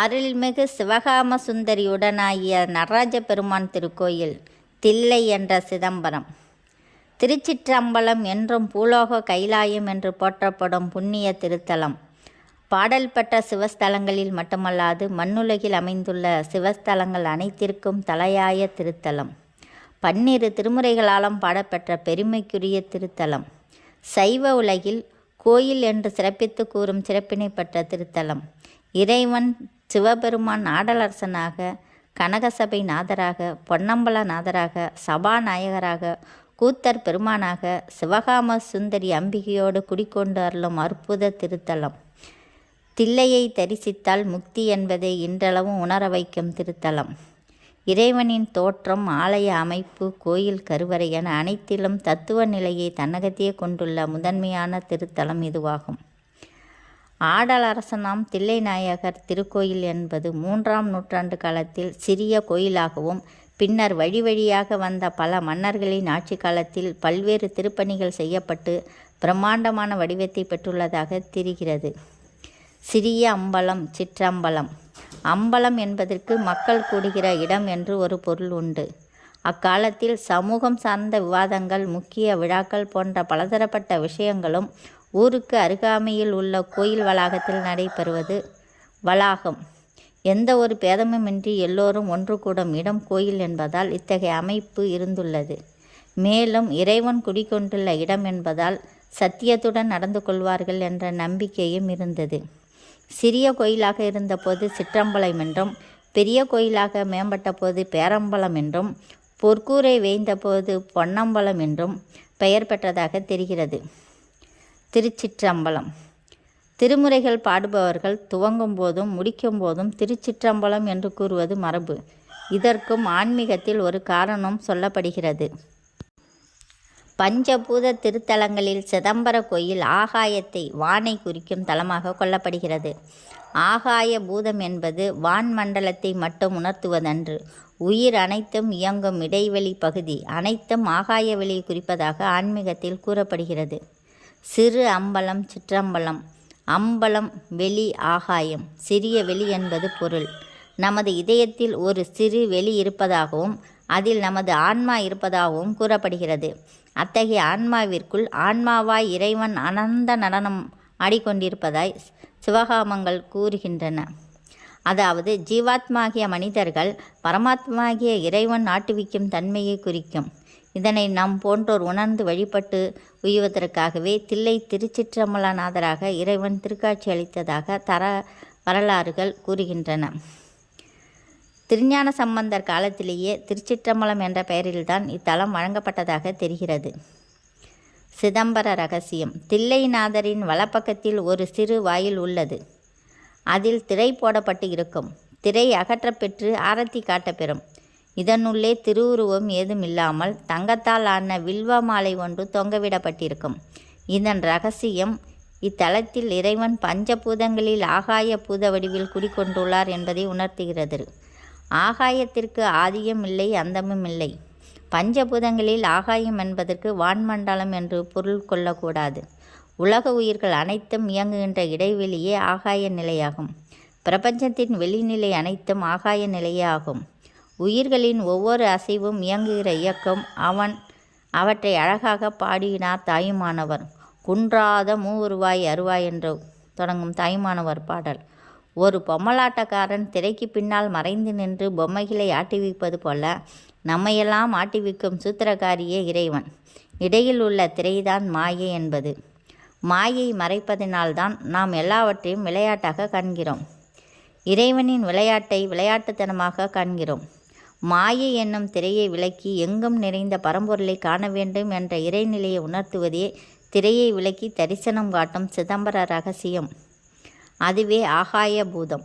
அருள்மிகு சிவகாம சுந்தரியுடனாகிய நடராஜ பெருமான் திருக்கோயில் தில்லை என்ற சிதம்பரம். திருச்சிற்றம்பலம் என்றும் பூலோக கைலாயம் என்று போற்றப்படும் புண்ணிய திருத்தலம். பாடல் பெற்ற சிவஸ்தலங்களில் மட்டுமல்லாது மண்ணுலகில் அமைந்துள்ள சிவஸ்தலங்கள் அனைத்திற்கும் தலையாய திருத்தலம். பன்னிரு திருமுறைகளாலும் பாடப்பெற்ற பெருமைக்குரிய திருத்தலம். சைவ உலகில் கோயில் என்று சிறப்பித்து கூறும் சிறப்பினை பெற்ற திருத்தலம். இறைவன் சிவபெருமான் ஆடலரசனாக கனகசபை நாதராக பொன்னம்பல நாதராக சபாநாயகராக கூத்தர் பெருமானாக சிவகாம சுந்தரி அம்பிகையோடு குடிக்கொண்டு அருளும் அற்புத திருத்தலம். தில்லையை தரிசித்தால் முக்தி என்பதை இன்றளவும் உணர வைக்கும் திருத்தலம். இறைவனின் தோற்றம் ஆலய அமைப்பு கோயில் கருவறை என அனைத்திலும் தத்துவ நிலையை தன்னகத்தையே கொண்டுள்ள முதன்மையான திருத்தலம் இதுவாகும். ஆடலரசனாம் தில்லைநாயகர் திருக்கோயில் என்பது மூன்றாம் நூற்றாண்டு காலத்தில் சிறிய கோயிலாகவும் பின்னர் வழி வழியாக வந்த பல மன்னர்களின் ஆட்சி காலத்தில் பல்வேறு திருப்பணிகள் செய்யப்பட்டு பிரம்மாண்டமான வடிவத்தை பெற்றுள்ளதாக தெரிகிறது. சிறிய அம்பலம் சிற்றம்பலம். அம்பலம் என்பதற்கு மக்கள் கூடுகிற இடம் என்று ஒரு பொருள் உண்டு. அக்காலத்தில் சமூகம் சார்ந்த விவாதங்கள் முக்கிய விழாக்கள் போன்ற பலதரப்பட்ட விஷயங்களும் ஊருக்கு அருகாமையில் உள்ள கோயில் வளாகத்தில் நடைபெறுவது வளாகம். எந்த ஒரு பேதமுமின்றி எல்லோரும் ஒன்று கூடும் இடம் கோயில் என்பதால் இத்தகைய அமைப்பு இருந்துள்ளது. மேலும் இறைவன் குடிகொண்டுள்ள இடம் என்பதால் சத்தியத்துடன் நடந்து கொள்வார்கள் என்ற நம்பிக்கையும் இருந்தது. சிறிய கோயிலாக இருந்தபோது சிற்றம்பலம் என்றும் பெரிய கோயிலாக மேம்பட்ட போது பேரம்பலம் என்றும் பொற்கூரை வேய்ந்தபோது பொன்னம்பலம் என்றும் பெயர் பெற்றதாக தெரிகிறது. திருச்சிற்றம்பலம். திருமுறைகள் பாடுபவர்கள் துவங்கும் போதும் முடிக்கும் போதும் திருச்சிற்றம்பலம் என்று கூறுவது மரபு. இதற்கும் ஆன்மீகத்தில் ஒரு காரணம் சொல்லப்படுகிறது. பஞ்சபூத திருத்தலங்களில் சிதம்பர கோயில் ஆகாயத்தை வானை குறிக்கும் தலமாக கொள்ளப்படுகிறது. ஆகாய பூதம் என்பது வான் மண்டலத்தை மட்டும் உணர்த்துவதன்று உயிர் அனைத்தும் இயங்கும் இடைவெளி பகுதி அனைத்தும் ஆகாய வெளியை குறிப்பதாக ஆன்மீகத்தில் கூறப்படுகிறது. சிறு அம்பலம் சிற்றம்பலம். அம்பலம் வெளி ஆகாயம். சிறிய வெளி என்பது பொருள். நமது இதயத்தில் ஒரு சிறு வெளி இருப்பதாகவும் அதில் நமது ஆன்மா இருப்பதாகவும் கூறப்படுகிறது. அத்தகைய ஆன்மாவிற்குள் ஆன்மாவாய் இறைவன் அனந்த நடனம் ஆடிக்கொண்டிருப்பதாய் சிவகாமங்கள் கூறுகின்றன. அதாவது ஜீவாத்மாகிய மனிதர்கள் பரமாத்மாகிய இறைவன் ஆட்டுவிக்கும் தன்மையை குறிக்கும். இதனை நம் போன்றோர் உணர்ந்து வழிபட்டு உய்வதற்காகவே தில்லை திருச்சிற்றம்பலநாதராக இறைவன் திருக்காட்சி அளித்ததாக தர வரலாறுகள் கூறுகின்றன. திருஞான சம்பந்தர் காலத்திலேயே திருச்சிற்றம்பலம் என்ற பெயரில்தான் இத்தலம் வழங்கப்பட்டதாக தெரிகிறது. சிதம்பர ரகசியம். தில்லைநாதரின் வலப்பக்கத்தில் ஒரு சிறு வாயில் உள்ளது. அதில் திரை போடப்பட்டு இருக்கும். திரை அகற்றப்பெற்று ஆரத்தி காட்டப்பெறும். இதனுள்ளே திருவுருவம் ஏதுமில்லாமல் தங்கத்தால் ஆன வில்வ மாலை ஒன்று தொங்கவிடப்பட்டிருக்கும். இதன் ரகசியம் இத்தலத்தில் இறைவன் பஞ்சபூதங்களில் ஆகாய பூத வடிவில் குடிக்கொண்டுள்ளார் என்பதை உணர்த்துகிறது. ஆகாயத்திற்கு ஆதியும் இல்லை அந்தமும் இல்லை. பஞ்சபூதங்களில் ஆகாயம் என்பதற்கு வான்மண்டலம் என்று பொருள் கொள்ளக்கூடாது. உலக உயிர்கள் அனைத்தும் இயங்குகின்ற இடைவெளியே ஆகாய நிலையாகும். பிரபஞ்சத்தின் வெளிநிலை அனைத்தும் ஆகாய நிலையே ஆகும். உயிர்களின் ஒவ்வொரு அசைவும் இயங்குகிற இயக்கம் அவன் அவற்றை அழகாக பாடினார் தாயுமானவர். குன்றாத மூவுருவாய் அருவாய் என்று தொடங்கும் தாயுமானவர் பாடல். ஒரு பொம்மலாட்டக்காரன் திரைக்கு பின்னால் மறைந்து நின்று பொம்மைகளை ஆட்டிவிப்பது போல நம்மையெல்லாம் ஆட்டிவிக்கும் சூத்திரக்காரியே இறைவன். இடையில் உள்ள திரைதான் மாயை என்பது. மாயை மறைப்பதினால்தான் நாம் எல்லாவற்றையும் விளையாட்டாக காண்கிறோம். இறைவனின் விளையாட்டை விளையாட்டுத்தனமாக காண்கிறோம். மாயை என்னும் திரையை விலக்கி எங்கும் நிறைந்த பரம்பொருளை காண வேண்டும் என்ற இறைநிலையை உணர்த்துவதே திரையை விலக்கி தரிசனம் காட்டும் சிதம்பர ரகசியம். அதுவே ஆகாய பூதம்.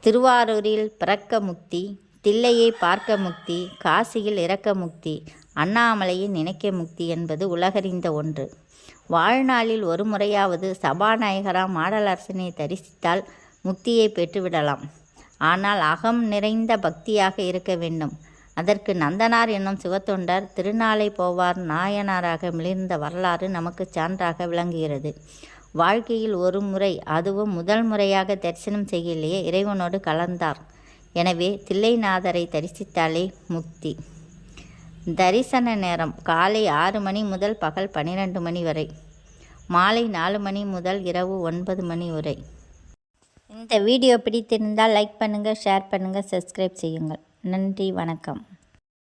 திருவாரூரில் பிறக்க முக்தி தில்லையை பார்க்க முக்தி காசியில் இறக்க முக்தி அண்ணாமலையை நினைக்க முக்தி என்பது உலகறிந்த ஒன்று. வாழ்நாளில் ஒரு முறையாவது சபாநாயகராம் மாடலரசனை தரிசித்தால் முக்தியை பெற்றுவிடலாம். ஆனால் அகம் நிறைந்த பக்தியாக இருக்க வேண்டும். அதற்கு நந்தனார் என்னும் சிவத்தொண்டர் திருநாளை போவார் நாயனாராக மிளிர்ந்த வரலாறு நமக்கு சான்றாக விளங்குகிறது. வாழ்க்கையில் ஒரு முறை அதுவும் முதல் முறையாக தரிசனம் செய்யலையே இறைவனோடு கலந்தார். எனவே தில்லைநாதரை தரிசித்தாலே முக்தி. தரிசன நேரம் காலை ஆறு மணி முதல் பகல் பன்னிரண்டு மணி வரை. மாலை நாலு மணி முதல் இரவு ஒன்பது மணி வரை. இந்த வீடியோ பிடித்திருந்தால் லைக் பண்ணுங்கள் ஷேர் பண்ணுங்கள் சப்ஸ்கிரைப் செய்யுங்கள். நன்றி வணக்கம்.